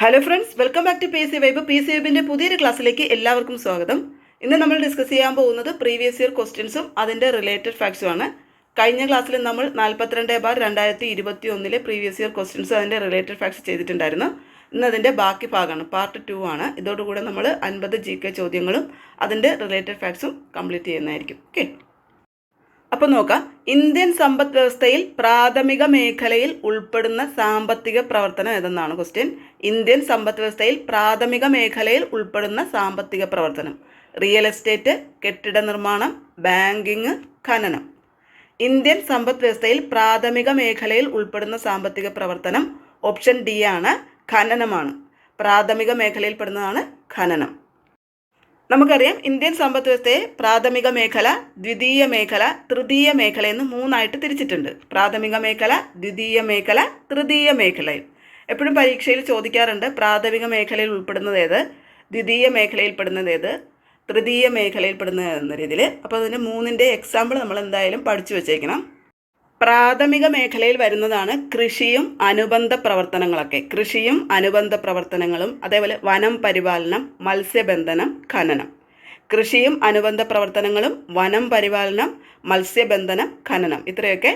Hello friends welcome back to P C vibe P C വൈബിന്റെ പുതിയൊരു ക്ലാസ്സിലേക്ക് എല്ലാവർക്കും സ്വാഗതം. ഇന്ന് നമ്മൾ ഡിസ്കസ് ചെയ്യാൻ പോകുന്നത് പ്രീവിയസ് ഇയർ ക്വസ്റ്റ്യൻസും അതിന്റെ റിലേറ്റഡ് ഫാക്ട്സും ആണ്. കഴിഞ്ഞ ക്ലാസ്സിൽ നമ്മൾ നാൽപ്പത്തിരണ്ട് ബാർ രണ്ടായിരത്തി ഇരുപത്തി ഒന്നിലെ പ്രീവിയസ് ഇയർ ക്വസ്റ്റ്യൻസ് അതിന്റെ റിലേറ്റഡ് ഫാക്ട്സ് ചെയ്തിട്ടുണ്ടായിരുന്നു. ഇന്ന് അതിന്റെ ബാക്കി ഭാഗമാണ് പാർട്ട് ടു ആണ്. ഇതോടുകൂടെ നമ്മൾ അൻപത് ജി കെ ചോദ്യങ്ങളും അതിന്റെ റിലേറ്റഡ് ഫാക്ട്സും കംപ്ലീറ്റ് ചെയ്യുന്നതായിരിക്കും. ഓക്കെ അപ്പോൾ നോക്കാം. ഇന്ത്യൻ സമ്പദ് വ്യവസ്ഥയിൽ പ്രാഥമിക മേഖലയിൽ ഉൾപ്പെടുന്ന സാമ്പത്തിക പ്രവർത്തനം ഏതെന്നാണ് ക്വസ്റ്റ്യൻ ഇന്ത്യൻ സമ്പദ് വ്യവസ്ഥയിൽ പ്രാഥമിക മേഖലയിൽ ഉൾപ്പെടുന്ന സാമ്പത്തിക പ്രവർത്തനം. റിയൽ എസ്റ്റേറ്റ് കെട്ടിട നിർമ്മാണം ബാങ്കിങ് ഖനനം. ഇന്ത്യൻ സമ്പദ് വ്യവസ്ഥയിൽ പ്രാഥമിക മേഖലയിൽ ഉൾപ്പെടുന്ന സാമ്പത്തിക പ്രവർത്തനം ഓപ്ഷൻ ഡി ആണ് ഖനനമാണ്. പ്രാഥമിക മേഖലയിൽ പെടുന്നതാണ് ഖനനം. നമുക്കറിയാം ഇന്ത്യൻ സമ്പദ് വ്യവസ്ഥയെ പ്രാഥമിക മേഖല ദ്വിതീയ മേഖല തൃതീയ മേഖല എന്ന് മൂന്നായിട്ട് തിരിച്ചിട്ടുണ്ട്. പ്രാഥമിക മേഖല ദ്വിതീയ മേഖല തൃതീയ മേഖല. എപ്പോഴും പരീക്ഷയിൽ ചോദിക്കാറുണ്ട് പ്രാഥമിക മേഖലയിൽ ഉൾപ്പെടുന്നത് ഏത്? ദ്വിതീയ മേഖലയിൽ പെടുന്നത് ഏത്? തൃതീയ മേഖലയിൽ പെടുന്നത് എന്ന രീതിയിൽ. അപ്പോൾ അതിന് മൂന്നിന്റെ എക്സാമ്പിൾ നമ്മൾ എന്തായാലും പഠിച്ചു വെച്ചേക്കണം. പ്രാഥമിക മേഖലയിൽ വരുന്നതാണ് കൃഷിയും അനുബന്ധ പ്രവർത്തനങ്ങളൊക്കെ. കൃഷിയും അനുബന്ധ പ്രവർത്തനങ്ങളും അതേപോലെ വനം പരിപാലനം മത്സ്യബന്ധനം ഖനനം. കൃഷിയും അനുബന്ധ പ്രവർത്തനങ്ങളും വനം പരിപാലനം മത്സ്യബന്ധനം ഖനനം ഇത്രയൊക്കെ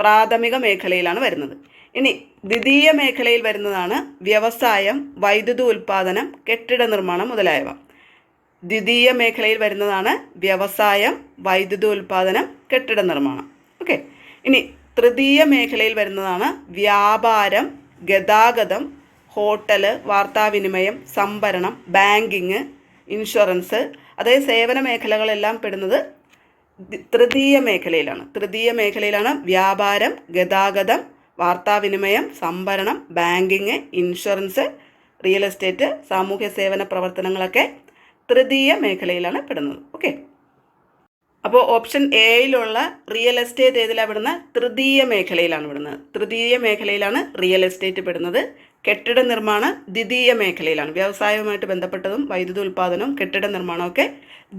പ്രാഥമിക മേഖലയിലാണ് വരുന്നത്. ഇനി ദ്വിതീയ മേഖലയിൽ വരുന്നതാണ് വ്യവസായം വൈദ്യുതി ഉൽപ്പാദനം കെട്ടിട നിർമ്മാണം മുതലായവ. ദ്വിതീയ മേഖലയിൽ വരുന്നതാണ് വ്യവസായം വൈദ്യുതി ഉൽപ്പാദനം കെട്ടിട നിർമ്മാണം. ഓക്കെ. ഇനി തൃതീയ മേഖലയിൽ വരുന്നതാണ് വ്യാപാരം ഗതാഗതം ഹോട്ടൽ വാർത്താവിനിമയം സംഭരണം ബാങ്കിങ് ഇൻഷുറൻസ്. അതായത് സേവന മേഖലകളെല്ലാം പെടുന്നത് തൃതീയ മേഖലയിലാണ്. തൃതീയ മേഖലയിലാണ് വ്യാപാരം ഗതാഗതം വാർത്താവിനിമയം സംഭരണം ബാങ്കിങ് ഇൻഷുറൻസ് റിയൽ എസ്റ്റേറ്റ് സാമൂഹ്യ സേവന പ്രവർത്തനങ്ങളൊക്കെ തൃതീയ മേഖലയിലാണ് പെടുന്നത്. ഓക്കെ? അപ്പോൾ ഓപ്ഷൻ എയിലുള്ള റിയൽ എസ്റ്റേറ്റ് ഏതിലാണ് പെടുന്നത് തൃതീയ മേഖലയിലാണ് പെടുന്നത് തൃതീയ മേഖലയിലാണ് റിയൽ എസ്റ്റേറ്റ് പെടുന്നത്. കെട്ടിട നിർമ്മാണം ദ്വിതീയ മേഖലയിലാണ്. വ്യവസായവുമായിട്ട് ബന്ധപ്പെട്ടതും വൈദ്യുതി ഉൽപ്പാദനവും കെട്ടിട നിർമ്മാണമൊക്കെ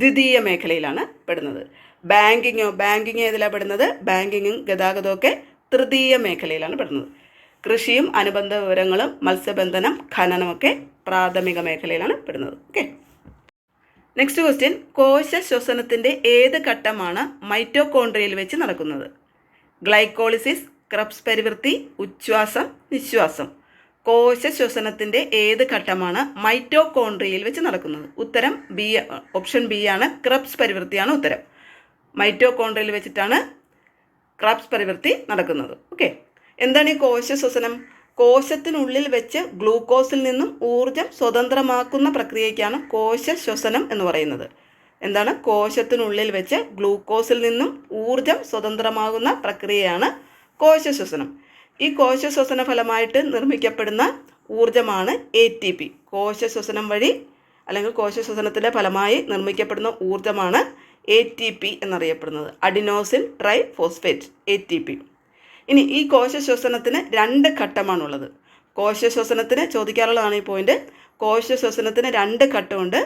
ദ്വിതീയ മേഖലയിലാണ് പെടുന്നത്. ബാങ്കിങ്ങോ ബാങ്കിങ് ഏതിലാണ് പെടുന്നത്? ബാങ്കിങ്ങും ഗതാഗതവും ഒക്കെ തൃതീയ മേഖലയിലാണ് പെടുന്നത്. കൃഷിയും അനുബന്ധ വിവരങ്ങളും മത്സ്യബന്ധനം ഖനനമൊക്കെ പ്രാഥമിക മേഖലയിലാണ് പെടുന്നത്. ഓക്കെ നെക്സ്റ്റ് ക്വസ്റ്റ്യൻ കോശ ശ്വസനത്തിന്റെ ഏത് ഘട്ടമാണ് മൈറ്റോകോൺഡ്രിയയിൽ വെച്ച് നടക്കുന്നത്? ഗ്ലൈക്കോളിസിസ് ക്രബ്സ് പരിവൃത്തി ഉച്ഛ്വാസം നിശ്വാസം. കോശ ശ്വസനത്തിന്റെ ഏത് ഘട്ടമാണ് മൈറ്റോകോൺഡ്രിയയിൽ വെച്ച് നടക്കുന്നത്? ഉത്തരം ബി ഓപ്ഷൻ ബി ആണ്. ക്രബ്സ് പരിവൃത്തിയാണ് ഉത്തരം. മൈറ്റോകോൺഡ്രിയയിൽ വെച്ചിട്ടാണ് ക്രബ്സ് പരിവൃത്തി നടക്കുന്നത്. ഓക്കെ എന്താണ് ഈ കോശ ശ്വസനം? കോശത്തിനുള്ളിൽ വെച്ച് ഗ്ലൂക്കോസിൽ നിന്നും ഊർജം സ്വതന്ത്രമാക്കുന്ന പ്രക്രിയയ്ക്കാണ് കോശ ശ്വസനം എന്ന് പറയുന്നത്. എന്താണ്? കോശത്തിനുള്ളിൽ വെച്ച് ഗ്ലൂക്കോസിൽ നിന്നും ഊർജം സ്വതന്ത്രമാകുന്ന പ്രക്രിയയാണ് കോശ ശ്വസനം. ഈ കോശ ശ്വസന ഫലമായിട്ട് നിർമ്മിക്കപ്പെടുന്ന ഊർജമാണ് എ ടി പി കോശ ശ്വസനം വഴി അല്ലെങ്കിൽ കോശ ശ്വസനത്തിന്റെ ഫലമായി നിർമ്മിക്കപ്പെടുന്ന ഊർജമാണ് എ ടി പി എന്നറിയപ്പെടുന്നത്. Adenosine triphosphate A T P ഇനി ഈ കോശ ശ്വസനത്തിന് രണ്ട് ഘട്ടമാണുള്ളത്. കോശ ശ്വസനത്തിന് ചോദിക്കാറുള്ളതാണ് ഈ പോയിന്റ് കോശ ശ്വസനത്തിന് രണ്ട് ഘട്ടമുണ്ട്.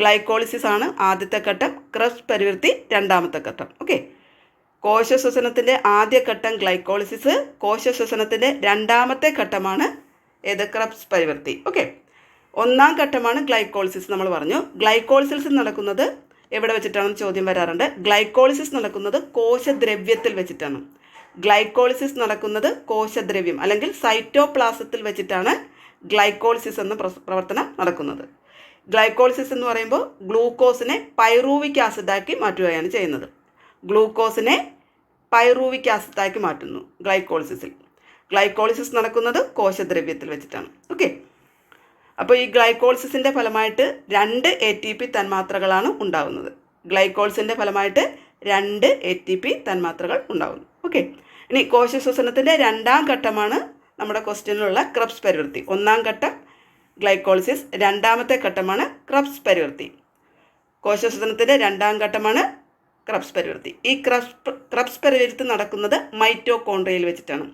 ഗ്ലൈക്കോളിസിസ് ആണ് ആദ്യത്തെ ഘട്ടം. ക്രസ് പരിവൃത്തി രണ്ടാമത്തെ ഘട്ടം. ഓക്കെ കോശ ശ്വസനത്തിന്റെ ആദ്യ ഘട്ടം ഗ്ലൈക്കോളിസിസ് കോശ ശ്വസനത്തിന്റെ രണ്ടാമത്തെ ഘട്ടമാണ് ഏത്? ക്രബ്സ് പരിവർത്തി. ഓക്കെ ഒന്നാം ഘട്ടമാണ് ഗ്ലൈക്കോളിസിസ് നമ്മൾ പറഞ്ഞു. ഗ്ലൈക്കോളിസിസ് നടക്കുന്നത് എവിടെ വെച്ചിട്ടാണെന്ന് ചോദ്യം വരാറുണ്ട്. ഗ്ലൈക്കോളിസിസ് നടക്കുന്നത് കോശദ്രവ്യത്തിൽ വെച്ചിട്ടാണ്. ഗ്ലൈക്കോളിസിസ് നടക്കുന്നത് കോശദ്രവ്യം അല്ലെങ്കിൽ സൈറ്റോപ്ലാസത്തിൽ വെച്ചിട്ടാണ് ഗ്ലൈക്കോളിസിസ് എന്ന പ്രവർത്തനം നടക്കുന്നത്. ഗ്ലൈക്കോളിസിസ് എന്ന് പറയുമ്പോൾ ഗ്ലൂക്കോസിനെ പൈറൂവിക് ആസിഡാക്കി മാറ്റുകയാണ് ചെയ്യുന്നത്. ഗ്ലൂക്കോസിനെ പൈറൂവിക് ആസിഡാക്കി മാറ്റുന്നു ഗ്ലൈക്കോളിസിസിൽ. ഗ്ലൈക്കോളിസിസ് നടക്കുന്നത് കോശദ്രവ്യത്തിൽ വെച്ചിട്ടാണ്. ഓക്കെ. അപ്പോൾ ഈ ഗ്ലൈക്കോളിസിസിന്റെ ഫലമായിട്ട് രണ്ട് എ ടി പി തന്മാത്രകളാണ് ഉണ്ടാകുന്നത് ഗ്ലൈക്കോളിസിന്റെ ഫലമായിട്ട് രണ്ട് എ ടി പി തന്മാത്രകൾ ഉണ്ടാകുന്നു ഓക്കെ. ഇനി കോശ ശ്വസനത്തിന്റെ രണ്ടാം ഘട്ടമാണ് നമ്മുടെ ക്വസ്റ്റ്യനിലുള്ള ക്രബ്സ് പരിവൃത്തി. ഒന്നാം ഘട്ടം ഗ്ലൈക്കോളിസിസ് രണ്ടാമത്തെ ഘട്ടമാണ് ക്രബ്സ് പരിവൃത്തി. കോശസ്വസനത്തിന്റെ രണ്ടാം ഘട്ടമാണ് ക്രബ്സ് പരിവൃത്തി. ഈ ക്രബ്സ് ക്രബ്സ് പരിവൃത്തി നടക്കുന്നത് മൈറ്റോകോൺഡ്രിയയിൽ വെച്ചിട്ടാണ്.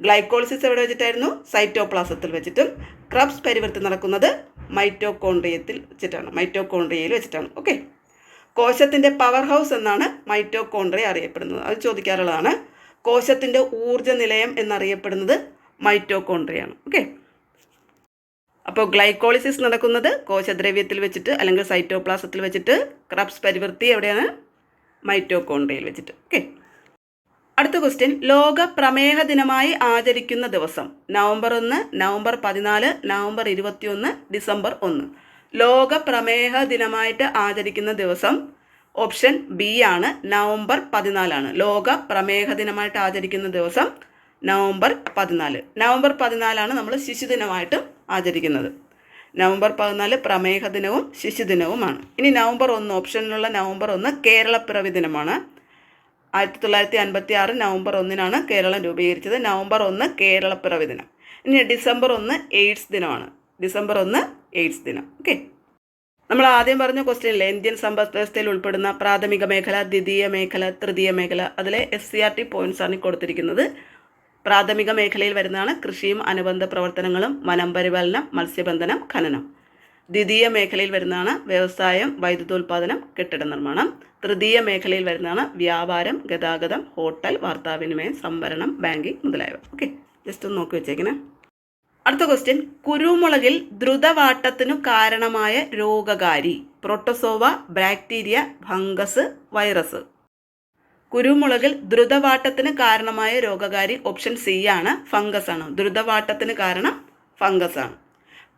ഗ്ലൈക്കോളിസിസ് എവിടെ വെച്ചിട്ടായിരുന്നു? സൈറ്റോപ്ലാസത്തിൽ വെച്ചിട്ടും ക്രബ്സ് പരിവൃത്തി നടക്കുന്നത് മൈറ്റോകോൺഡ്രിയത്തിൽ വെച്ചിട്ടാണ്. മൈറ്റോകോൺഡ്രിയയിൽ വെച്ചിട്ടാണ്. ഓക്കെ? കോശത്തിന്റെ പവർ ഹൗസ് എന്നാണ് മൈറ്റോകോൺഡ്രിയ അറിയപ്പെടുന്നത്. അത് ചോദിക്കാറുള്ളതാണ്. കോശത്തിന്റെ ഊർജ നിലയം എന്നറിയപ്പെടുന്നത് മൈറ്റോകോൺട്രിയാണ് ഓക്കെ അപ്പോൾ ഗ്ലൈക്കോളിസിസ് നടക്കുന്നത് കോശദ്രവ്യത്തിൽ വെച്ചിട്ട് അല്ലെങ്കിൽ സൈറ്റോപ്ലാസത്തിൽ വെച്ചിട്ട് ക്രബ്സ് പരിവൃത്തി എവിടെയാണ്? മൈറ്റോകോൺട്രിയയിൽ വെച്ചിട്ട്. ഓക്കെ അടുത്ത ക്വസ്റ്റ്യൻ ലോക പ്രമേഹ ദിനമായി ആചരിക്കുന്ന ദിവസം. നവംബർ ഒന്ന് നവംബർ പതിനാല് നവംബർ ഇരുപത്തിയൊന്ന് ഡിസംബർ ഒന്ന്. ലോക പ്രമേഹ ദിനമായിട്ട് ആചരിക്കുന്ന ദിവസം ഓപ്ഷൻ ബി ആണ്. നവംബർ പതിനാലാണ്. ലോക പ്രമേഹ ദിനമായിട്ട് ആചരിക്കുന്ന ദിവസം നവംബർ പതിനാല്. നവംബർ പതിനാലാണ് നമ്മൾ ശിശുദിനമായിട്ട് ആചരിക്കുന്നത്. നവംബർ പതിനാല് പ്രമേഹ ദിനവും ശിശുദിനവുമാണ്. ഇനി നവംബർ ഒന്ന് ഓപ്ഷനിലുള്ള നവംബർ ഒന്ന് കേരളപ്പിറവി ദിനമാണ്. ആയിരത്തി തൊള്ളായിരത്തി അൻപത്തി ആറ് നവംബർ ഒന്നിനാണ് കേരളം രൂപീകരിച്ചത്. നവംബർ ഒന്ന് കേരളപ്പിറവി ദിനം. ഇനി ഡിസംബർ ഒന്ന് എയ്ഡ്സ് ദിനമാണ്. ഡിസംബർ ഒന്ന് എയ്ഡ്സ് ദിനം. ഓക്കെ? നമ്മൾ ആദ്യം പറഞ്ഞ ക്വസ്റ്റ്യനിലെ ഇന്ത്യൻ സമ്പദ് വ്യവസ്ഥയിൽ ഉൾപ്പെടുന്ന പ്രാഥമിക മേഖല ദ്വിതീയ മേഖല തൃതീയ മേഖല. അതിലെ എസ് സി ആർ ടി ഈ കൊടുത്തിരിക്കുന്നത്. പ്രാഥമിക മേഖലയിൽ വരുന്നതാണ് കൃഷിയും അനുബന്ധ പ്രവർത്തനങ്ങളും വനം പരിപാലനം മത്സ്യബന്ധനം ഖനനം. ദ്വിതീയ മേഖലയിൽ വരുന്നതാണ് വ്യവസായം വൈദ്യുതോൽപാദനം കെട്ടിട നിർമ്മാണം. തൃതീയ മേഖലയിൽ വരുന്നതാണ് വ്യാപാരം ഗതാഗതം ഹോട്ടൽ വാർത്താവിനിമയം സംവരണം ബാങ്കിങ് മുതലായവ. ഓക്കെ ജസ്റ്റ് ഒന്ന് നോക്കി വെച്ചേക്കണേ. അടുത്ത ക്വസ്റ്റ്യൻ കുരുമുളകിൽ ദ്രുതവാട്ടത്തിനു കാരണമായ രോഗകാരി. പ്രോട്ടോസോവ ബാക്ടീരിയ ഫംഗസ് വൈറസ് കുരുമുളകിൽ ദ്രുതവാട്ടത്തിന് കാരണമായ രോഗകാരി ഓപ്ഷൻ സി ആണ് ഫംഗസ് ആണ്. ദ്രുതവാട്ടത്തിന് കാരണം ഫംഗസ് ആണ്.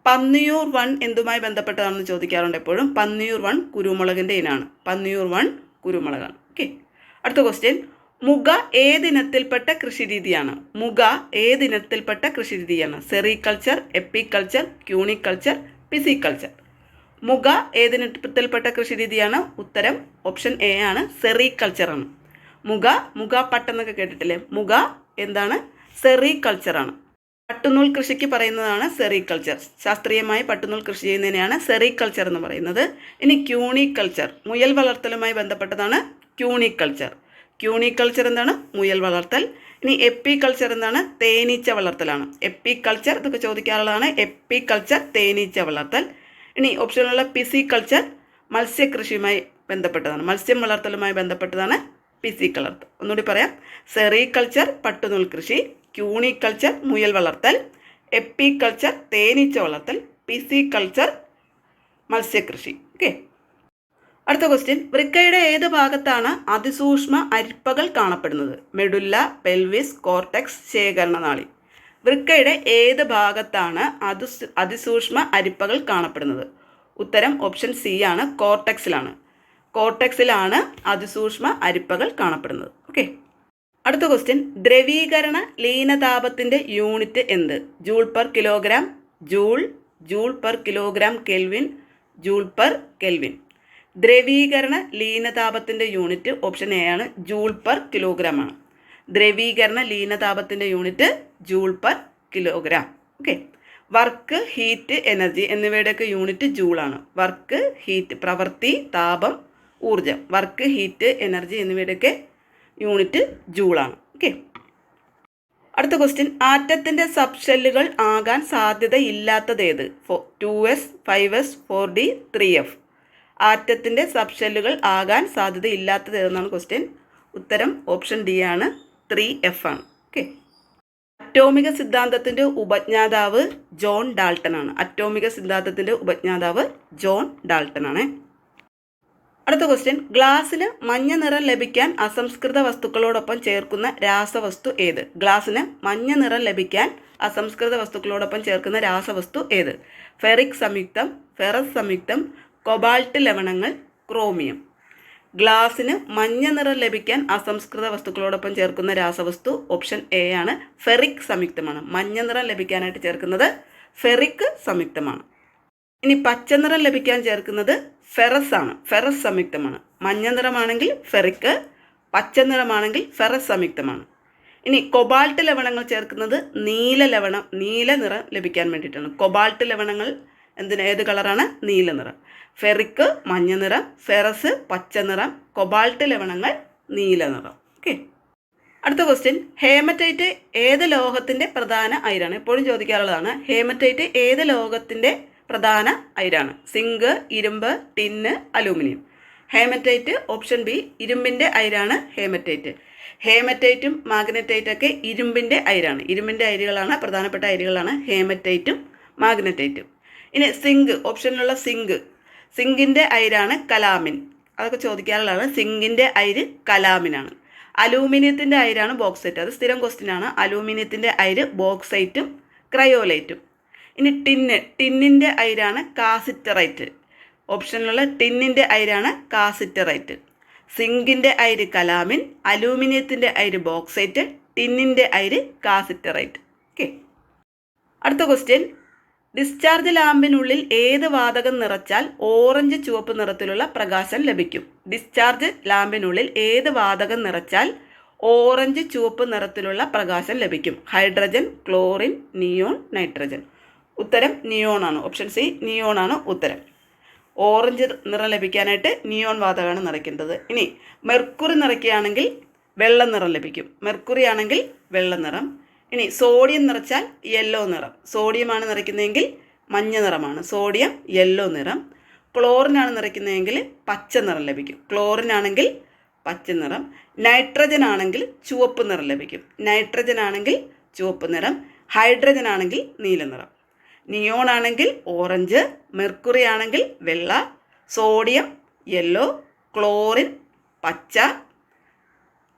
പന്നിയൂർ വൺ എന്തുമായി ബന്ധപ്പെട്ടതാണെന്ന് ചോദിക്കാറുണ്ട് എപ്പോഴും. പന്നിയൂർ വൺ കുരുമുളകിന്റെ ഇനാണ്. പന്നിയൂർ വൺ കുരുമുളകാണ്. ഓക്കെ അടുത്ത ക്വസ്റ്റ്യൻ മുഗ ഏതിനത്തിൽപ്പെട്ട കൃഷിരീതിയാണ്. മുഗ ഏതിനത്തിൽപ്പെട്ട കൃഷിരീതിയാണ്. സെറികൾച്ചർ എപ്പിക്കൾച്ചർ ക്യൂണിക്കൾച്ചർ പിസിക്കൾച്ചർ മുഗ ഏതിനത്തിൽപ്പെട്ട കൃഷിരീതിയാണ്. ഉത്തരം ഓപ്ഷൻ എ ആണ്. സെറികൾച്ചർ ആണ് മുഗ മുഗ പട്ടെന്നൊക്കെ കേട്ടിട്ടില്ലേ? മുഗ എന്താണ്? സെറികൾച്ചറാണ്. പട്ടുനൂൽ കൃഷിക്ക് പറയുന്നതാണ് സെറികൾച്ചർ. ശാസ്ത്രീയമായി പട്ടുനൂൽ കൃഷി ചെയ്യുന്നതിനെയാണ് സെറികൾച്ചർ എന്ന് പറയുന്നത്. ഇനി ക്യൂണിക്കൾച്ചർ മുയൽ വളർത്തലുമായി ബന്ധപ്പെട്ടതാണ് ക്യൂണിക്കൾച്ചർ ക്യൂണിക്കൾച്ചർ എന്താണ്? മുയൽ വളർത്തൽ. ഇനി എപ്പി കൾച്ചർ എന്താണ്? തേനീച്ച വളർത്തലാണ്. എപ്പി കൾച്ചർ ഇതൊക്കെ ചോദിക്കാറുള്ളതാണ്. എപ്പി കൾച്ചർ തേനീച്ച വളർത്തൽ. ഇനി ഓപ്ഷനിലുള്ള പിസി കൾച്ചർ മത്സ്യകൃഷിയുമായി ബന്ധപ്പെട്ടതാണ്. മത്സ്യം വളർത്തലുമായി ബന്ധപ്പെട്ടതാണ് പിസി കളർത്ത് ഒന്നുകൂടി പറയാം. സെറികൾച്ചർ പട്ടുനൂൽ കൃഷി. ക്യൂണിക്കൾച്ചർ മുയൽ വളർത്തൽ. എപ്പിക്കൾച്ചർ തേനീച്ച വളർത്തൽ. പിസി കൾച്ചർ മത്സ്യകൃഷി. ഓക്കെ. അടുത്ത ക്വസ്റ്റ്യൻ വൃക്കയുടെ ഏത് ഭാഗത്താണ് അതിസൂക്ഷ്മ അരിപ്പകൾ കാണപ്പെടുന്നത്? മെഡുല്ല പെൽവിസ് കോർട്ടെക്സ് ശേഖരണനാളി വൃക്കയുടെ ഏത് ഭാഗത്താണ് അതി അതിസൂക്ഷ്മ അരിപ്പകൾ കാണപ്പെടുന്നത്? ഉത്തരം ഓപ്ഷൻ സി ആണ് കോർട്ടെക്സിലാണ് കോർട്ടെക്സിലാണ് അതിസൂക്ഷ്മ അരിപ്പകൾ കാണപ്പെടുന്നത്. ഓക്കെ അടുത്ത ക്വസ്റ്റ്യൻ ദ്രവീകരണ ലീനതാപത്തിന്റെ യൂണിറ്റ് എന്ത്? Joule per kilogram joule joule per kilogram kelvin joule per kelvin. ദ്രവീകരണ ലീനതാപത്തിന്റെ യൂണിറ്റ് ഓപ്ഷൻ എ ആണ്. ജൂൾ പെർ കിലോഗ്രാം ആണ്. ദ്രവീകരണ ലീനതാപത്തിന്റെ unit joule per kilogram. Okay. Work heat energy എന്നിവയുടെയൊക്കെ unit ജൂളാണ് വർക്ക് ഹീറ്റ് പ്രവൃത്തി താപം ഊർജം വർക്ക് ഹീറ്റ് എനർജി എന്നിവയുടെയൊക്കെ unit ജൂളാണ് ഓക്കെ. അടുത്ത ക്വസ്റ്റ്യൻ. ആറ്റത്തിന്റെ സബ്ഷെല്ലുകൾ ആകാൻ സാധ്യതയില്ലാത്തത് ഏത്? Four two S five S four D three F ആറ്റത്തിന്റെ സബ്ഷെല്ലുകൾ ആകാൻ സാധ്യതയില്ലാത്തത് ഏതെന്നാണ് ക്വസ്റ്റ്യൻ ഉത്തരം ഓപ്ഷൻ ഡി ആണ്. ത്രീ എഫ് ആണ്. ഓക്കെ അറ്റോമിക സിദ്ധാന്തത്തിന്റെ ഉപജ്ഞാതാവ് ജോൺ ഡാൾട്ടൺ ആണ്. അറ്റോമിക സിദ്ധാന്തത്തിന്റെ ഉപജ്ഞാതാവ് ജോൺ ഡാൾട്ടൺ ആണ്. അടുത്ത ക്വസ്റ്റ്യൻ ഗ്ലാസ്സിൽ മഞ്ഞ നിറം ലഭിക്കാൻ അസംസ്കൃത വസ്തുക്കളോടൊപ്പം ചേർക്കുന്ന രാസവസ്തു ഏത്? ഗ്ലാസ്സിന് മഞ്ഞ നിറം ലഭിക്കാൻ അസംസ്കൃത വസ്തുക്കളോടൊപ്പം ചേർക്കുന്ന രാസവസ്തു ഏത്? ഫെറിക് സംയുക്തം ഫെറസ് സംയുക്തം കൊബാൾട്ട് ലവണങ്ങൾ ക്രോമിയം. ഗ്ലാസ്സിന് മഞ്ഞ നിറം ലഭിക്കാൻ അസംസ്കൃത വസ്തുക്കളോടൊപ്പം ചേർക്കുന്ന രാസവസ്തു ഓപ്ഷൻ എ ആണ്. ഫെറിക് സംയുക്തമാണ്. മഞ്ഞ നിറം ലഭിക്കാനായിട്ട് ചേർക്കുന്നത് ഫെറിക് സംയുക്തമാണ്. ഇനി പച്ച നിറം ലഭിക്കാൻ ചേർക്കുന്നത് ഫെറസ് ആണ്. ഫെറസ് സംയുക്തമാണ്. മഞ്ഞ നിറമാണെങ്കിൽ ഫെറിക്ക് പച്ച നിറമാണെങ്കിൽ ഫെറസ് സംയുക്തമാണ്. ഇനി കൊബാൾട്ട് ലവണങ്ങൾ ചേർക്കുന്നത് നീല ലവണം നീല നിറം ലഭിക്കാൻ വേണ്ടിയിട്ടാണ്. കൊബാൾട്ട് ലവണങ്ങൾ എന്തിന്? ഏത് കളറാണ്? നീല നിറം. ഫെറിക്ക് മഞ്ഞ നിറം ഫെറസ് പച്ച നിറം കൊബാൾട്ട് ലവണങ്ങൾ നീല നിറം. ഓക്കെ അടുത്ത ക്വസ്റ്റ്യൻ ഹേമറ്റൈറ്റ് ഏത് ലോഹത്തിന്റെ പ്രധാന അയിരാണ്? എപ്പോഴും ചോദിക്കാറുള്ളതാണ്. ഹേമറ്റൈറ്റ് ഏത് ലോഹത്തിന്റെ പ്രധാന അയിരാണ്? സിങ്ക് ഇരുമ്പ് tin aluminium. Haematite option B ഇരുമ്പിന്റെ അയിരാണ് ഹേമറ്റൈറ്റ്. ഹേമറ്റൈറ്റും മാഗ്നറ്റൈറ്റൊക്കെ ഇരുമ്പിന്റെ അയിരാണ്. ഇരുമ്പിന്റെ അയിരുകളാണ് പ്രധാനപ്പെട്ട അയിരുകളാണ് ഹേമറ്റൈറ്റും മാഗ്നറ്റൈറ്റും. ഇനി സിങ്ക് ഓപ്ഷനിലുള്ള സിങ്ക് സിങ്കിന്റെ അയിരാണ് കലാമിൻ. അതൊക്കെ ചോദിക്കാറുള്ളതാണ് സിങ്കിന്റെ അയിര് കലാമിനാണ്. അലൂമിനിയത്തിന്റെ അയിരാണ് ബോക്സൈറ്റ് അത് സ്ഥിരം ക്വസ്റ്റ്യൻ ആണ്. അലൂമിനിയത്തിന്റെ അയിര് ബോക്സൈറ്റും ക്രയോലൈറ്റും ഇനി ടിന്ന് ടിന്നിന്റെ അയിരാണ് കാസിറ്ററൈറ്റ് ഓപ്ഷനിലുള്ള ടിന്നിന്റെ അയിരാണ് കാസിറ്ററൈറ്റ് സിങ്കിന്റെ അയിര് കലാമിൻ അലൂമിനിയത്തിന്റെ അയിര് ബോക്സൈറ്റ് ടിന്നിന്റെ അയിര് കാസിറ്ററൈറ്റ് ഓക്കെ അടുത്ത ക്വസ്റ്റ്യൻ ഡിസ്ചാർജ് ലാമ്പിനുള്ളിൽ ഏത് വാതകം നിറച്ചാൽ ഓറഞ്ച് ചുവപ്പ് നിറത്തിലുള്ള പ്രകാശം ലഭിക്കും. ഡിസ്ചാർജ് ലാമ്പിനുള്ളിൽ ഏത് വാതകം നിറച്ചാൽ ഓറഞ്ച് ചുവപ്പ് നിറത്തിലുള്ള പ്രകാശം ലഭിക്കും. ഹൈഡ്രജൻ ക്ലോറിൻ നിയോൺ നൈട്രജൻ ഉത്തരം നിയോൺ ആണ്. ഓപ്ഷൻ സി നിയോൺ ആണ് ഉത്തരം. ഓറഞ്ച് നിറം ലഭിക്കാനായിട്ട് നിയോൺ വാതകമാണ് നിറയ്ക്കേണ്ടത്. ഇനി മെർക്കുറി നിറയ്ക്കുകയാണെങ്കിൽ വെള്ള നിറം ലഭിക്കും. മെർക്കുറി ആണെങ്കിൽ വെള്ള നിറം ഇനി സോഡിയം നിറച്ചാൽ യെല്ലോ നിറം. സോഡിയമാണ് നിറയ്ക്കുന്നതെങ്കിൽ മഞ്ഞ നിറമാണ്. സോഡിയം യെല്ലോ നിറം. ക്ലോറിനാണ് നിറയ്ക്കുന്നതെങ്കിൽ പച്ച നിറം ലഭിക്കും. ക്ലോറിനാണെങ്കിൽ പച്ച നിറം. നൈട്രജൻ ആണെങ്കിൽ ചുവപ്പ് നിറം ലഭിക്കും. നൈട്രജൻ ആണെങ്കിൽ ചുവപ്പ് നിറം. ഹൈഡ്രജൻ ആണെങ്കിൽ നീല നിറം. നിയോൺ ആണെങ്കിൽ ഓറഞ്ച് മെർക്കുറി ആണെങ്കിൽ വെള്ള സോഡിയം യെല്ലോ ക്ലോറിൻ പച്ച.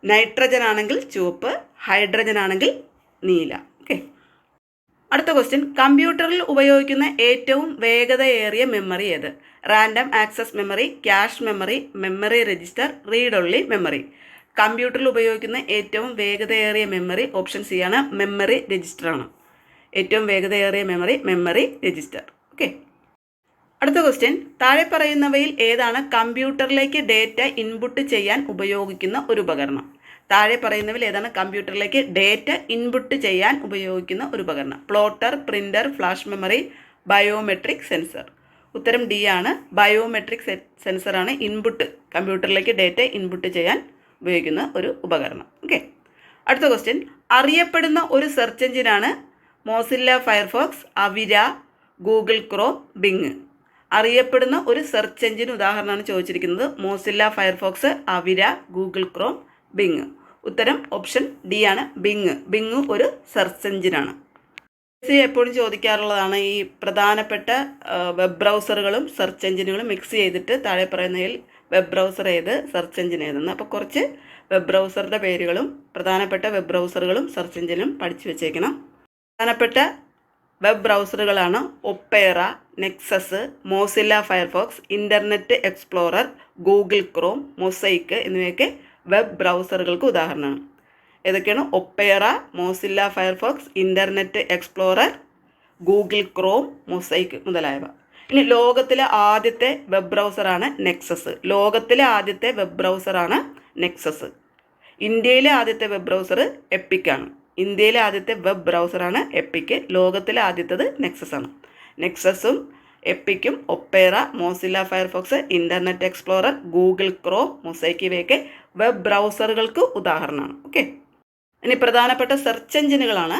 നൈട്രജൻ ആണെങ്കിൽ ചുവപ്പ് ഹൈഡ്രജൻ ആണെങ്കിൽ നീല. ഓക്കെ അടുത്ത ക്വസ്റ്റ്യൻ കമ്പ്യൂട്ടറിൽ ഉപയോഗിക്കുന്ന ഏറ്റവും വേഗതയേറിയ മെമ്മറി ഏത്? Random access memory cache memory memory register read only memory കമ്പ്യൂട്ടറിൽ ഉപയോഗിക്കുന്ന ഏറ്റവും വേഗതയേറിയ മെമ്മറി ഓപ്ഷൻ സി ആണ് മെമ്മറി രജിസ്റ്റർ ആണ്. ഏറ്റവും വേഗതയേറിയ മെമ്മറി മെമ്മറി രജിസ്റ്റർ ഓക്കെ അടുത്ത ക്വസ്റ്റ്യൻ താഴെ പറയുന്നവയിൽ ഏതാണ് കമ്പ്യൂട്ടറിലേക്ക് ഡേറ്റ ഇൻപുട്ട് ചെയ്യാൻ ഉപയോഗിക്കുന്ന ഒരു ഉപകരണം? താഴെ പറയുന്നവയിൽ ഏതാണ്? കമ്പ്യൂട്ടറിലേക്ക് ഡേറ്റ ഇൻപുട്ട് ചെയ്യാൻ ഉപയോഗിക്കുന്ന ഒരു ഉപകരണം. Plotter printer flash memory biometric sensor. ഉത്തരം ഡി ആണ്. ബയോമെട്രിക് സെൻസറാണ് ഇൻപുട്ട് കമ്പ്യൂട്ടറിലേക്ക് ഡേറ്റ ഇൻപുട്ട് ചെയ്യാൻ ഉപയോഗിക്കുന്ന ഒരു ഉപകരണം. ഓക്കെ. അടുത്ത ക്വസ്റ്റ്യൻ അറിയപ്പെടുന്ന ഒരു സെർച്ച് എഞ്ചിനാണ് Mozilla Firefox Avira Google Chrome Bing. അറിയപ്പെടുന്ന ഒരു സെർച്ച് എഞ്ചിൻ ഉദാഹരണമാണ് ചോദിച്ചിരിക്കുന്നത്. Mozilla Firefox Avira Google Chrome Bing. ഉത്തരം ഓപ്ഷൻ ഡി ആണ്. ബിങ്. ബിങ് ഒരു സെർച്ച് എഞ്ചിനാണ്. മിക്സി എപ്പോഴും ചോദിക്കാറുള്ളതാണ് ഈ പ്രധാനപ്പെട്ട വെബ് ബ്രൗസറുകളും സെർച്ച് എഞ്ചിനുകളും മിക്സ് ചെയ്തിട്ട് താഴെ പറയുന്നതിൽ വെബ് ബ്രൗസർ ഏത് സെർച്ച് എഞ്ചിൻ ഏതെന്ന്. അപ്പോൾ കുറച്ച് വെബ് ബ്രൗസറുടെ പേരുകളും പ്രധാനപ്പെട്ട വെബ് ബ്രൗസറുകളും സെർച്ച് എഞ്ചിനും പഠിച്ചു വെച്ചേക്കണം. പ്രധാനപ്പെട്ട web ബ്രൗസറുകളാണ് Opera Nexus Mozilla Firefox Internet Explorer Google Chrome Mosaic എന്നിവയൊക്കെ വെബ് ബ്രൗസറുകൾക്ക് ഉദാഹരണമാണ് ഏതൊക്കെയാണ്? Opera Mozilla Firefox Internet Explorer Google Chrome Mosaic മുതലായവ. ഇനി ലോകത്തിലെ ആദ്യത്തെ വെബ് ബ്രൗസറാണ് നെക്സസ്. ലോകത്തിലെ ആദ്യത്തെ വെബ് ബ്രൗസറാണ് നെക്സസ്. ഇന്ത്യയിലെ ആദ്യത്തെ വെബ് ബ്രൗസർ എപ്പിക്കാണ്. ഇന്ത്യയിലെ ആദ്യത്തെ വെബ് ബ്രൗസറാണ് എപ്പിക്ക്. ലോകത്തിലെ ആദ്യത്തേത് നെക്സസ് ആണ് നെക്സസും എപ്പിക്കും Opera Mozilla Firefox Internet Explorer Google Chrome Mosaic ഇവയൊക്കെ വെബ് ബ്രൗസറുകൾക്ക് ഉദാഹരണമാണ്. ഓക്കെ? ഇനി പ്രധാനപ്പെട്ട സെർച്ച് എഞ്ചിനുകളാണ്.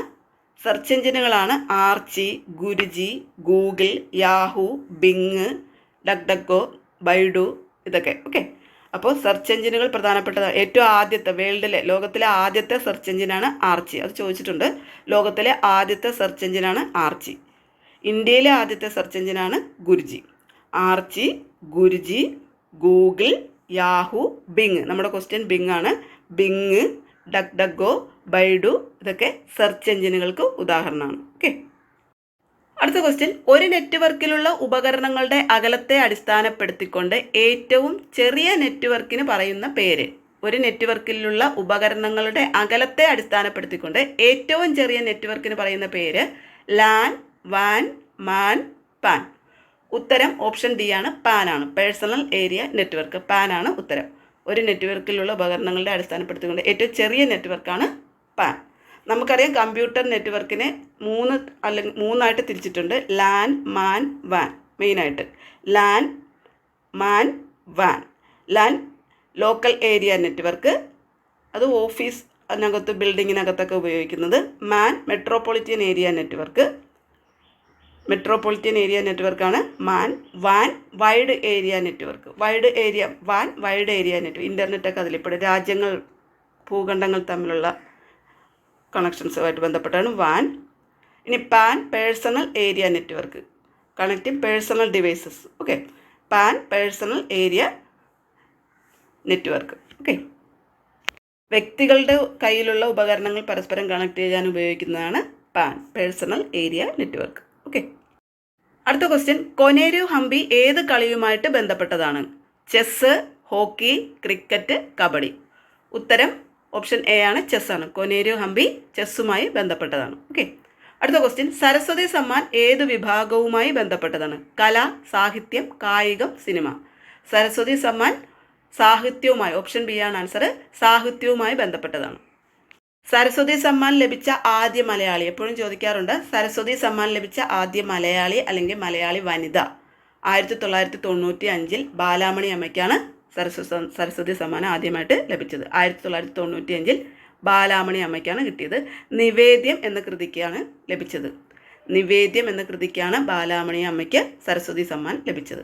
Search എഞ്ചിനുകളാണ് Archie Guruji Google Yahoo Bing DuckDuckGo Baidu ഇതൊക്കെ. ഓക്കെ? അപ്പോൾ സെർച്ച് എഞ്ചിനുകൾ പ്രധാനപ്പെട്ട ഏറ്റവും ആദ്യത്തെ വേൾഡിലെ ലോകത്തിലെ ആദ്യത്തെ സെർച്ച് എഞ്ചിനാണ് ആർച്ചി. അത് ചോദിച്ചിട്ടുണ്ട്. ലോകത്തിലെ ആദ്യത്തെ സെർച്ച് എഞ്ചിനാണ് ആർച്ചി. ഇന്ത്യയിലെ ആദ്യത്തെ സെർച്ച് എഞ്ചിനാണ് Guruji. Archie Guruji Google Yahoo Bing നമ്മുടെ ക്വസ്റ്റ്യൻ ബിങ് ആണ്. ബിങ് ഡക് ഡഗോ ബൈഡു ഇതൊക്കെ സെർച്ച് എഞ്ചിനുകൾക്ക് ഉദാഹരണമാണ്. ഓക്കെ അടുത്ത ക്വസ്റ്റ്യൻ ഒരു നെറ്റ്വർക്കിലുള്ള ഉപകരണങ്ങളുടെ അകലത്തെ അടിസ്ഥാനപ്പെടുത്തിക്കൊണ്ട് ഏറ്റവും ചെറിയ നെറ്റ്വർക്കിന് പറയുന്ന പേര്. ഒരു നെറ്റ്വർക്കിലുള്ള ഉപകരണങ്ങളുടെ അകലത്തെ അടിസ്ഥാനപ്പെടുത്തിക്കൊണ്ട് ഏറ്റവും ചെറിയ നെറ്റ്വർക്കിന് പറയുന്ന പേര്. ലാൻ വാൻ മാൻ പാൻ ഉത്തരം ഓപ്ഷൻ ഡി ആണ് പാൻ ആണ്. പേഴ്സണൽ ഏരിയ നെറ്റ്വർക്ക് പാൻ ആണ് ഉത്തരം. ഒരു നെറ്റ്വർക്കിലുള്ള ഉപകരണങ്ങളുടെ അടിസ്ഥാനപ്പെടുത്തിക്കൊണ്ട് ഏറ്റവും ചെറിയ നെറ്റ്വർക്കാണ് പാൻ നമുക്കറിയാം കമ്പ്യൂട്ടർ നെറ്റ്വർക്കിനെ മൂന്ന് അല്ലെങ്കിൽ മൂന്നായിട്ട് തിരിച്ചിട്ടുണ്ട്. ലാൻ മാൻ വാൻ മെയിനായിട്ട്. ലാൻ മാൻ van LAN local area network അത് ഓഫീസ് അതിനകത്ത് ബിൽഡിങ്ങിനകത്തൊക്കെ ഉപയോഗിക്കുന്നത്. മാൻ metropolitan area network metropolitan area നെറ്റ്വർക്കാണ് മാൻ van wide area network wide area van wide area network ഇന്റർനെറ്റൊക്കെ അതിലിപ്പെടും രാജ്യങ്ങൾ ഭൂഖണ്ഡങ്ങൾ തമ്മിലുള്ള കണക്ഷൻസുമായിട്ട് ബന്ധപ്പെട്ടാണ്. വാൻ ഇനി pan personal area network connecting personal devices okay pan personal area network okay വ്യക്തികളുടെ കയ്യിലുള്ള ഉപകരണങ്ങൾ പരസ്പരം കണക്ട് ചെയ്യാൻ ഉപയോഗിക്കുന്നതാണ് pan personal area network okay അടുത്ത ക്വസ്റ്റ്യൻ കൊനേരു ഹംപി ഏത് കളിയുമായിട്ട് ബന്ധപ്പെട്ടതാണ്? Chess hockey cricket kabaddi. ഉത്തരം ഓപ്ഷൻ എ ആണ് ചെസ്സാണ് കൊനേരു ഹംപി ചെസ്സുമായി ബന്ധപ്പെട്ടതാണ്. ഓക്കെ അടുത്ത ക്വസ്റ്റ്യൻ സരസ്വതി സമ്മാൻ ഏത് വിഭാഗവുമായി ബന്ധപ്പെട്ടതാണ്? കല സാഹിത്യം കായികം സിനിമ. സരസ്വതി സമ്മാൻ സാഹിത്യവുമായി ഓപ്ഷൻ ബി ആണ് ആൻസർ സാഹിത്യവുമായി ബന്ധപ്പെട്ടതാണ്. സരസ്വതി സമ്മാൻ ലഭിച്ച ആദ്യ മലയാളി. എപ്പോഴും ചോദിക്കാറുണ്ട് സരസ്വതി സമ്മാൻ ലഭിച്ച ആദ്യ മലയാളി അല്ലെങ്കിൽ മലയാളി വനിത? ആയിരത്തി തൊള്ളായിരത്തി തൊണ്ണൂറ്റി അഞ്ചിൽ ബാലാമണി അമ്മയ്ക്കാണ് സരസ്വ സരസ്വതി സമ്മാനം ആദ്യമായിട്ട് ലഭിച്ചത്. ആയിരത്തി തൊള്ളായിരത്തി തൊണ്ണൂറ്റി അഞ്ചിൽ ബാലാമണി അമ്മയ്ക്കാണ് കിട്ടിയത്. നിവേദ്യം എന്ന കൃതിക്കാണ് ലഭിച്ചത്. നിവേദ്യം എന്ന കൃതിക്കാണ് ബാലാമണി അമ്മയ്ക്ക് സരസ്വതി സമ്മാൻ ലഭിച്ചത്.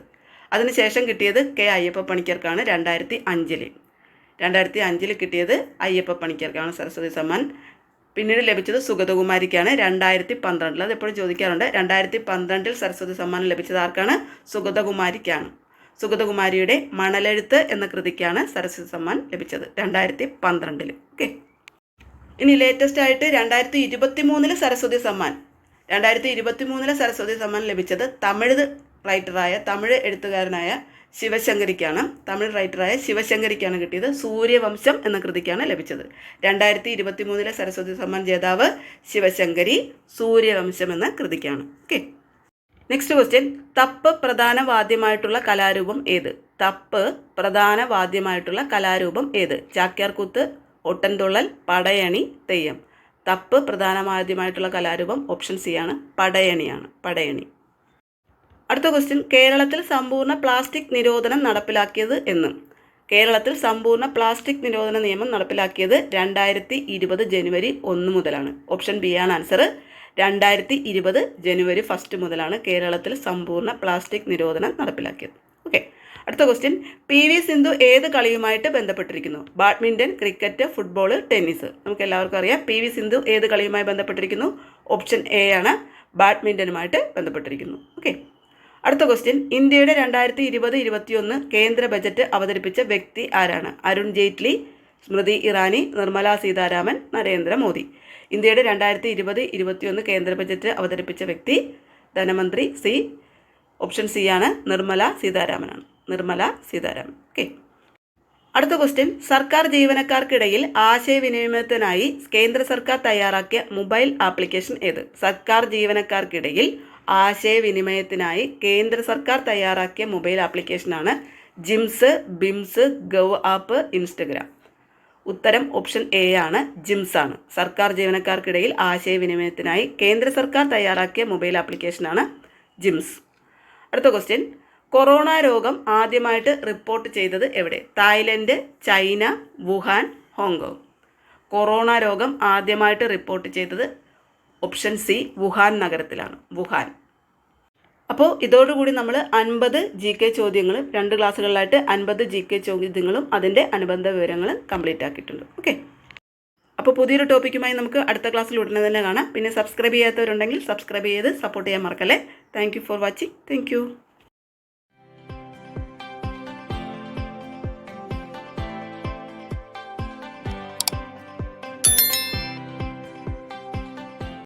അതിനുശേഷം കിട്ടിയത് കെ അയ്യപ്പ പണിക്കർക്കാണ് രണ്ടായിരത്തി അഞ്ചിൽ രണ്ടായിരത്തി അഞ്ചിൽ കിട്ടിയത് അയ്യപ്പ പണിക്കർക്കാണ് സരസ്വതി സമ്മാൻ. പിന്നീട് ലഭിച്ചത് സുഗതകുമാരിക്കാണ്. രണ്ടായിരത്തി പന്ത്രണ്ടിൽ അത് എപ്പോഴും ചോദിക്കാറുണ്ട് രണ്ടായിരത്തി പന്ത്രണ്ടിൽ സരസ്വതി സമ്മാനം ലഭിച്ചത് ആർക്കാണ്? സുഗതകുമാരിക്കാണ്. സുഗതകുമാരിയുടെ മണലെഴുത്ത് എന്ന കൃതിക്കാണ് സരസ്വതി സമ്മാൻ ലഭിച്ചത് രണ്ടായിരത്തി പന്ത്രണ്ടിൽ ഓക്കെ. ഇനി ലേറ്റസ്റ്റ് ആയിട്ട് രണ്ടായിരത്തി ഇരുപത്തി മൂന്നിൽ സരസ്വതി സമ്മാൻ. രണ്ടായിരത്തി ഇരുപത്തി മൂന്നിൽ സരസ്വതി സമ്മാൻ ലഭിച്ചത് തമിഴ് റൈറ്ററായ തമിഴ് എഴുത്തുകാരനായ ശിവശങ്കരിക്കാണ്. തമിഴ് റൈറ്ററായ ശിവശങ്കരിക്കാണ് കിട്ടിയത്. സൂര്യവംശം എന്ന കൃതിക്കാണ് ലഭിച്ചത്. രണ്ടായിരത്തി ഇരുപത്തി മൂന്നിലെ സരസ്വതി സമ്മാൻ ജേതാവ് ശിവശങ്കരി സൂര്യവംശം എന്ന കൃതിക്കാണ്. ഓക്കെ നെക്സ്റ്റ് ക്വസ്റ്റ്യൻ തപ്പ് പ്രധാന വാദ്യമായിട്ടുള്ള കലാരൂപം ഏത്? തപ്പ് പ്രധാന വാദ്യമായിട്ടുള്ള കലാരൂപം ഏത്? ചാക്യാർകൂത്ത് ഒട്ടൻതുള്ളൽ പടയണി തെയ്യം. തപ്പ് പ്രധാന വാദ്യമായിട്ടുള്ള കലാരൂപം ഓപ്ഷൻ സി ആണ്. പടയണിയാണ്. പടയണി. അടുത്ത ക്വസ്റ്റ്യൻ കേരളത്തിൽ സമ്പൂർണ പ്ലാസ്റ്റിക് നിരോധനം നടപ്പിലാക്കിയത് എന്ന്. കേരളത്തിൽ സമ്പൂർണ പ്ലാസ്റ്റിക് നിരോധന നിയമം നടപ്പിലാക്കിയത് രണ്ടായിരത്തി ഇരുപത് ജനുവരി ഒന്ന് മുതലാണ്. ഓപ്ഷൻ ബി ആണ് ആൻസർ രണ്ടായിരത്തി ഇരുപത് ജനുവരി ഫസ്റ്റ് മുതലാണ് കേരളത്തിൽ സമ്പൂർണ പ്ലാസ്റ്റിക് നിരോധനം നടപ്പിലാക്കിയത്. ഓക്കെ അടുത്ത ക്വസ്റ്റ്യൻ പി വി സിന്ധു ഏത് കളിയുമായിട്ട് ബന്ധപ്പെട്ടിരിക്കുന്നു? ബാഡ്മിന്റൺ ക്രിക്കറ്റ് ഫുട്ബോൾ ടെന്നീസ് നമുക്ക് എല്ലാവർക്കും അറിയാം പി വി സിന്ധു ഏത് കളിയുമായി ബന്ധപ്പെട്ടിരിക്കുന്നു? ഓപ്ഷൻ എ ആണ്. ബാഡ്മിന്റനുമായിട്ട് ബന്ധപ്പെട്ടിരിക്കുന്നു. ഓക്കെ അടുത്ത ക്വസ്റ്റ്യൻ ഇന്ത്യയുടെ രണ്ടായിരത്തി ഇരുപത് ഇരുപത്തിയൊന്ന് കേന്ദ്ര ബജറ്റ് അവതരിപ്പിച്ച വ്യക്തി ആരാണ്? അരുൺ ജെയ്റ്റ്ലി സ്മൃതി ഇറാനി നിർമ്മല സീതാരാമൻ നരേന്ദ്രമോദി ഇന്ത്യയുടെ രണ്ടായിരത്തി ഇരുപത് ഇരുപത്തിയൊന്ന് കേന്ദ്ര ബജറ്റ് അവതരിപ്പിച്ച വ്യക്തി ധനമന്ത്രി സി ഓപ്ഷൻ സി ആണ് നിർമ്മല സീതാരാമനാണ്. നിർമ്മല സീതാരാമൻ. ഓക്കെ അടുത്ത ക്വസ്റ്റ്യൻ സർക്കാർ ജീവനക്കാർക്കിടയിൽ ആശയവിനിമയത്തിനായി കേന്ദ്ര സർക്കാർ തയ്യാറാക്കിയ മൊബൈൽ ആപ്ലിക്കേഷൻ ഏത്? സർക്കാർ ജീവനക്കാർക്കിടയിൽ ആശയവിനിമയത്തിനായി കേന്ദ്ര സർക്കാർ തയ്യാറാക്കിയ മൊബൈൽ ആപ്ലിക്കേഷനാണ് GIMS BIMS Gov app Instagram. ഉത്തരം ഓപ്ഷൻ എ ആണ് ജിംസ് ആണ്. സർക്കാർ ജീവനക്കാർക്കിടയിൽ ആശയവിനിമയത്തിനായി കേന്ദ്ര സർക്കാർ തയ്യാറാക്കിയ മൊബൈൽ ആപ്ലിക്കേഷനാണ് ജിംസ്. അടുത്ത ക്വസ്റ്റ്യൻ. കൊറോണ രോഗം ആദ്യമായിട്ട് റിപ്പോർട്ട് ചെയ്തത് എവിടെ? Thailand China Wuhan Hong Kong. Corona രോഗം ആദ്യമായിട്ട് റിപ്പോർട്ട് ചെയ്തത് ഓപ്ഷൻ സി വുഹാൻ നഗരത്തിലാണ്. വുഹാൻ അപ്പോൾ ഇതോടുകൂടി നമ്മൾ അൻപത് ജി കെ ചോദ്യങ്ങളും രണ്ട് ക്ലാസ്സുകളിലായിട്ട് അൻപത് ജി കെ ചോദ്യങ്ങളും അതിന്റെ അനുബന്ധ വിവരങ്ങളും കംപ്ലീറ്റ് ആക്കിയിട്ടുണ്ട്. ഓക്കെ അപ്പോൾ പുതിയൊരു ടോപ്പിക്കുമായി നമുക്ക് അടുത്ത ക്ലാസ്സിൽ ഉടനെ തന്നെ കാണാം. പിന്നെ സബ്സ്ക്രൈബ് ചെയ്യാത്തവരുണ്ടെങ്കിൽ സബ്സ്ക്രൈബ് ചെയ്ത് സപ്പോർട്ട് ചെയ്യാൻ മറക്കല്ലേ? Thank for watching thank